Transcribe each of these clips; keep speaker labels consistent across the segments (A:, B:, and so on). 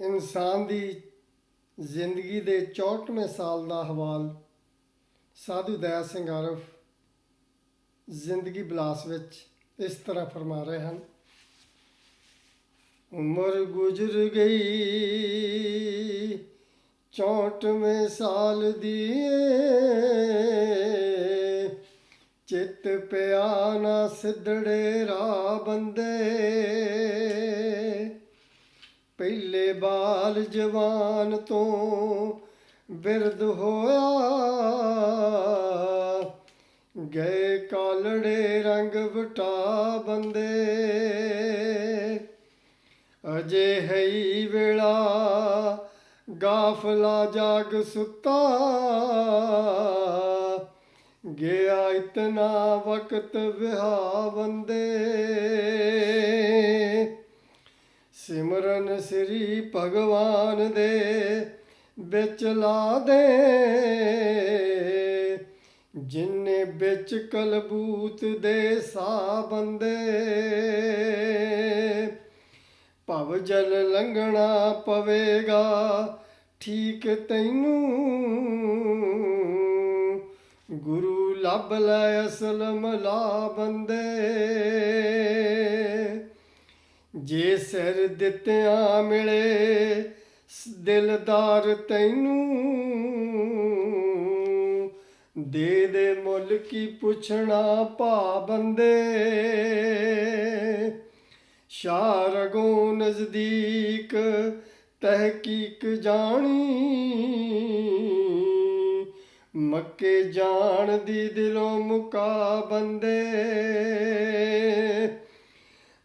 A: ਇਨਸਾਨ ਦੀ ਜ਼ਿੰਦਗੀ ਦੇ 64ਵੇਂ ਸਾਲ ਦਾ ਹਵਾਲ ਸਾਧੂ ਦਇਆ ਸਿੰਘ ਆਰਫ ਜ਼ਿੰਦਗੀ ਬਲਾਸ ਵਿੱਚ ਇਸ ਤਰ੍ਹਾਂ ਫਰਮਾ ਰਹੇ ਹਨ। ਉਮਰ ਗੁਜ਼ਰ ਗਈ 64ਵੇਂ ਸਾਲ ਦੀ ਚਿੱਤ ਪਿਆ ਨਾ ਸਿੱਧੜੇ ਰਾ ਬੰਦੇ। ਪਹਿਲੇ ਬਾਲ ਜਵਾਨ ਤੋਂ ਬਿਰਦ ਹੋਇਆ। ਗਏ ਕਾਲੜੇ ਰੰਗ ਵਟਾ ਬੰਦੇ। ਅਜੇ ਹੈ ਵੇਲਾ ਗਾਫਲਾ ਜਾਗ ਸੁੱਤਾ। ਗਿਆ ਇਤਨਾ ਵਕਤ ਵਿਹਾ ਬੰਦੇ। ਸਿਮਰਨ ਸ੍ਰੀ ਭਗਵਾਨ ਦੇ ਵਿੱਚ ਲਾ ਦੇ। ਜਿਨੇ ਵਿੱਚ ਕਲਬੂਤ ਦੇ ਸਾ ਬੰਦੇ, ਭਵ ਜਲ ਲੰਘਣਾ ਪਵੇਗਾ, ਠੀਕ ਤੈਨੂੰ। ਗੁਰੂ ਲੱਭ ਲੈ ਅਸਲਮ ਲਾ ਬੰਦੇ। ਜੇ ਸਿਰ ਦਿੱਤਿਆਂ ਮਿਲੇ ਦਿਲਦਾਰ ਤੈਨੂੰ। ਦੇ ਦੇ ਮੁੱਲ ਕੀ ਪੁੱਛਣਾ ਭਾ ਬੰਦੇ ਸ਼ਾਰਗੋਂ ਨਜ਼ਦੀਕ ਤਹਿਕੀਕ ਜਾਣੀ। ਮੱਕੇ ਜਾਣ ਦੀ ਦਿਲੋਂ ਮੁਕਾ ਬੰਦੇ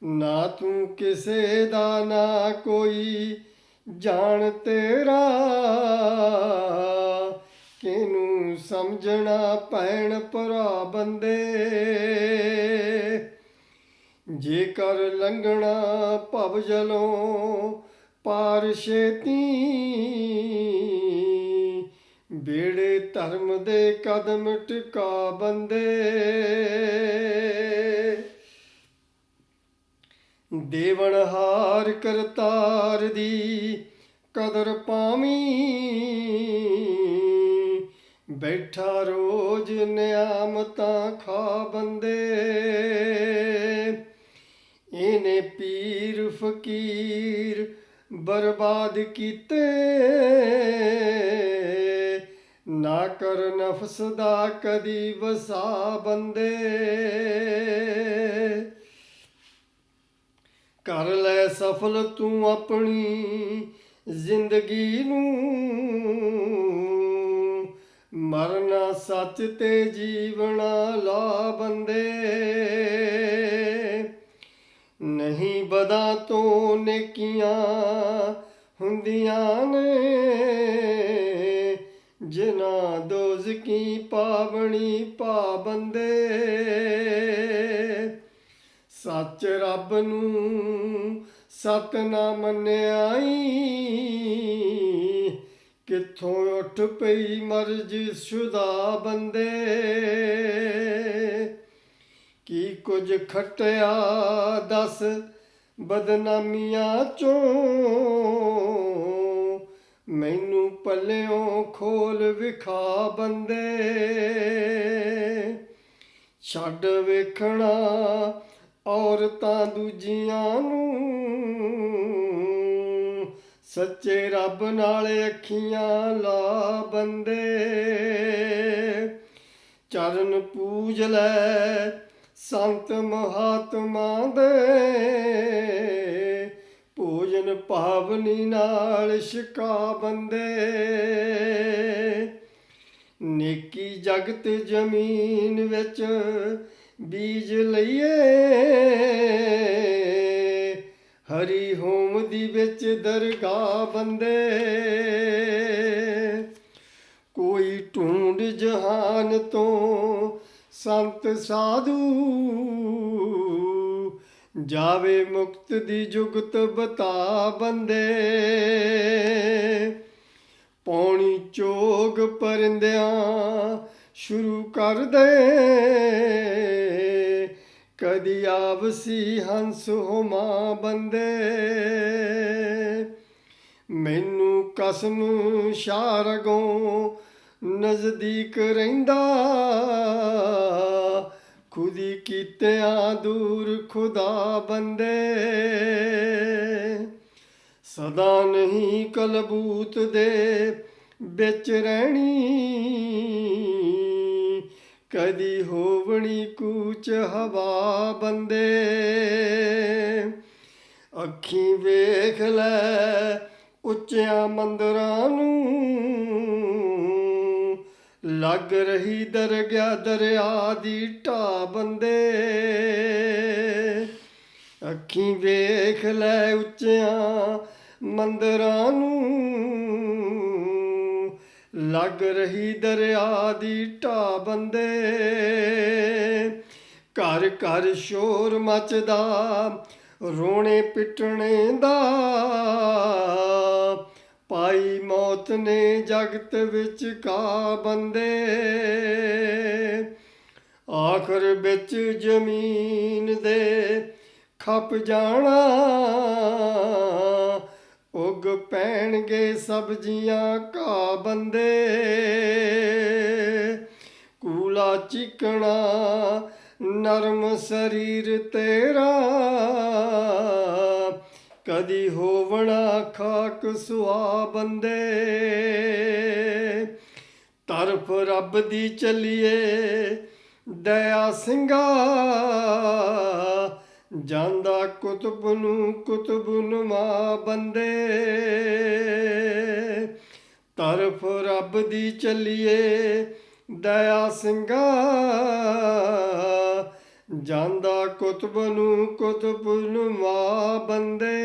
A: ਨਾ ਤੂੰ ਕਿਸੇ ਦਾ, ਨਾ ਕੋਈ ਜਾਣ ਤੇਰਾ। ਕਿਨੂੰ ਸਮਝਣਾ ਪੈਣ ਭਰਾ ਬੰਦੇ? ਜੇਕਰ ਲੰਘਣਾ ਭਵ ਜਲੋਂ ਪਾਰ ਛੇਤੀ ਬੇੜੇ ਧਰਮ ਦੇ ਕਦਮ ਟਿਕਾ ਬੰਦੇ। ਦੇਵਨਹਾਰ ਕਰਤਾਰ ਦੀ ਕਦਰ ਪਾਵੀਂ। ਬੈਠਾ ਰੋਜ਼ ਨਿਆਮਤਾਂ ਖਾ ਬੰਦੇ। ਇਹਨੇ ਪੀਰ ਫਕੀਰ ਬਰਬਾਦ ਕੀਤੇ। ਨਾ ਕਰ ਨਫਸ ਦਾ ਕਦੀ ਵਸਾ ਬੰਦੇ। ਕਰ ਲੈ ਸਫਲ ਤੂੰ ਆਪਣੀ ਜ਼ਿੰਦਗੀ ਨੂੰ। ਮਰਨਾ ਸੱਚ ਤੇ ਜੀਵਣਾ ਲਾ ਬੰਦੇ। ਨਹੀਂ ਬਦਾ ਤੋਂ ਨੇਕੀਆਂ ਹੁੰਦੀਆਂ ਨੇ ਜਿਨਾ ਦੋਜ਼ਕੀ ਪਾਵਣੀ ਪਾਬੰਦੇ। ਸੱਚ ਰੱਬ ਨੂੰ ਸਤ ਨਾ ਮੰਨਿਆਈ ਕਿੱਥੋਂ ਉੱਠ ਪਈ ਮਰਜ਼ੀ ਸ਼ੁਦਾ ਬੰਦੇ। ਕੀ ਕੁਝ ਖਟਿਆ ਦੱਸ ਬਦਨਾਮੀਆਂ ਚੋਂ। ਮੈਨੂੰ ਪੱਲਿਓਂ ਖੋਲ ਵਿਖਾ ਬੰਦੇ। ਛੱਡ ਵੇਖਣਾ ਔਰਤਾਂ ਦੂਜੀਆਂ ਨੂੰ ਸੱਚੇ ਰੱਬ ਨਾਲ ਅੱਖੀਆਂ ਲਾ ਬੰਦੇ। ਚਰਨ ਪੂਜ ਲੈ ਸੰਤ ਮਹਾਤਮਾ ਦੇ। ਭੋਜਨ ਭਾਵਨੀ ਨਾਲ ਛਕਾ ਬੰਦੇ। ਨੇਕੀ ਜਗਤ ਜ਼ਮੀਨ ਵਿੱਚ ਬੀਜ ਲਈਏ। ਦੀ ਵਿੱਚ ਦਰਗਾਹ ਬੰਦੇ। ਕੋਈ ਢੂੰਡ ਜਹਾਨ ਤੋਂ ਸੰਤ ਸਾਧੂ ਜਾਵੇ ਮੁਕਤ ਦੀ ਜੁਗਤ ਬਤਾ ਬੰਦੇ। ਪੌਣੀ ਚੋਗ ਪਰਿੰਦਿਆਂ ਸ਼ੁਰੂ ਕਰ ਦੇ। ਕਦੀ ਆਵਸੀ ਹੰਸ ਹੋਮਾ ਬੰਦੇ। ਮੈਨੂੰ ਕਸਮ ਸ਼ਾਰਗੋਂ ਨਜ਼ਦੀਕ ਰਹਿੰਦਾ। ਖੁਦੀ ਕੀਤਿਆਂ ਦੂਰ ਖੁਦਾ ਬੰਦੇ। ਸਦਾ ਨਹੀਂ ਕਲਬੂਤ ਦੇ ਵਿੱਚ ਰਹਿਣੀ। ਕਦੀ ਹੋਵਣੀ ਕੂਚ ਹਵਾ ਬੰਦੇ। ਅੱਖੀ ਵੇਖ ਲੈ ਉੱਚਿਆਂ ਮੰਦਰਾਂ ਨੂੰ। ਲੱਗ ਰਹੀ ਦਰਗਿਆ ਦਰਿਆ ਦੀ ਢਾ ਬੰਦੇ। ਅੱਖੀਂ ਵੇਖ ਲੈ ਉੱਚਿਆਂ ਮੰਦਰਾਂ ਨੂੰ। ਲੱਗ ਰਹੀ ਦਰਿਆ ਦੀ ਢਾ ਬੰਦੇ। ਘਰ ਘਰ ਸ਼ੋਰ ਮਚਦਾ, ਰੋਣੇ ਪਿੱਟਣੇ ਦਾ। ਪਾਈ ਮੌਤ ਨੇ ਜਗਤ ਵਿੱਚ ਕਾ ਬੰਦੇ। ਆਖਰ ਵਿੱਚ ਜ਼ਮੀਨ ਦੇ ਖੱਪ ਜਾਣਾ। ਉਗ ਪੈਣਗੇ ਸਬਜ਼ੀਆਂ ਕਾ ਬੰਦੇ। ਕੂਲਾ ਚਿਕਣਾ ਨਰਮ ਸਰੀਰ ਤੇਰਾ। ਕਦੀ ਹੋਵਣਾ ਖਾਕ ਸੁਆ ਬੰਦੇ। ਤਰਫ ਰੱਬ ਦੀ ਚੱਲੀਏ, ਦਇਆ ਸਿੰਘਾ। ਜਾਂਦਾ ਕੁਤਬ ਨੂੰ ਕੁਤਬ ਨੁਮਾ ਬੰਦੇ। ਤਰਫ ਰੱਬ ਦੀ ਚੱਲੀਏ ਦਇਆ ਸਿੰਘਾ। ਜਾਂਦਾ ਕੁਤਬ ਨੂੰ ਕੁਤਬ ਨੁਮਾ ਬੰਦੇ।